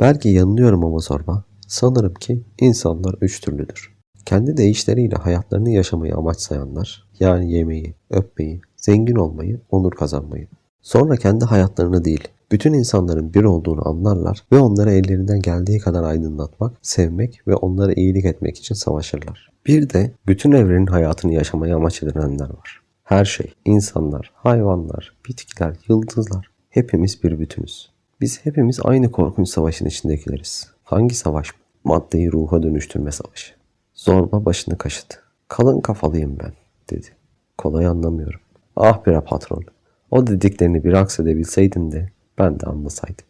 Belki yanılıyorum ama sorma. Sanırım ki insanlar üç türlüdür. Kendi deyişleriyle hayatlarını yaşamayı amaçsayanlar, yani yemeyi, öpmeyi, zengin olmayı, onur kazanmayı. Sonra kendi hayatlarını değil, bütün insanların bir olduğunu anlarlar ve onları ellerinden geldiği kadar aydınlatmak, sevmek ve onlara iyilik etmek için savaşırlar. Bir de bütün evrenin hayatını yaşamayı amaç edinenler var. Her şey, insanlar, hayvanlar, bitkiler, yıldızlar, hepimiz bir bütünüz. Biz hepimiz aynı korkunç savaşın içindekileriz. Hangi savaş bu? Maddeyi ruha dönüştürme savaşı. Zorba başını kaşıdı. Kalın kafalıyım ben, dedi. Kolay anlamıyorum. Ah bre patron. O dediklerini bir aksedebilseydin de ben de anlasaydım.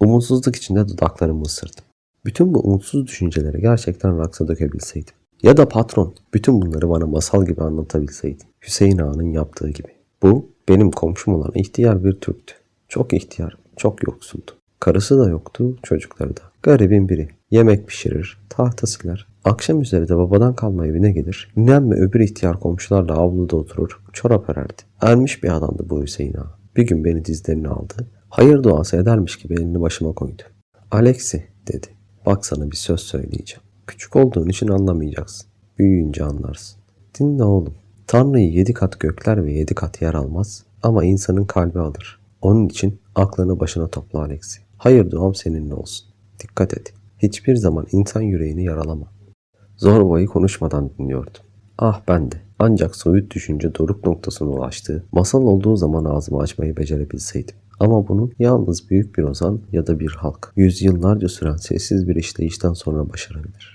Umutsuzluk içinde dudaklarımı ısırdım. Bütün bu umutsuz düşünceleri gerçekten raksa dökebilseydim. Ya da patron bütün bunları bana masal gibi anlatabilseydi. Hüseyin Ağa'nın yaptığı gibi. Bu benim komşum olan ihtiyar bir Türktü. Çok ihtiyar, çok yoksuldu. Karısı da yoktu, çocukları da. Garibin biri. Yemek pişirir, tahta siler. Akşam üzeri de babadan kalma evine gelir. Ninem ve öbür ihtiyar komşularla avluda oturur, çorap örerdi. Ermiş bir adamdı bu Hüseyin Ağa. Bir gün beni dizlerine aldı. Hayır duası edermiş gibi elini başıma koydu. Alexi dedi. Bak sana bir söz söyleyeceğim. Küçük olduğun için anlamayacaksın. Büyüyünce anlarsın. Dinle oğlum. Tanrı'yı yedi kat gökler ve yedi kat yer almaz ama insanın kalbi alır. Onun için aklını başına topla Alexi. Hayır duam seninle olsun. Dikkat et. Hiçbir zaman insan yüreğini yaralama. Zorbayı konuşmadan dinliyordum. Ah ben de. Ancak soyut düşünce doruk noktasına ulaştığı, masal olduğu zaman ağzımı açmayı becerebilseydim. Ama bunu yalnız büyük bir ozan ya da bir halk, yüzyıllarca süren sessiz bir işleyişten sonra başarabilir.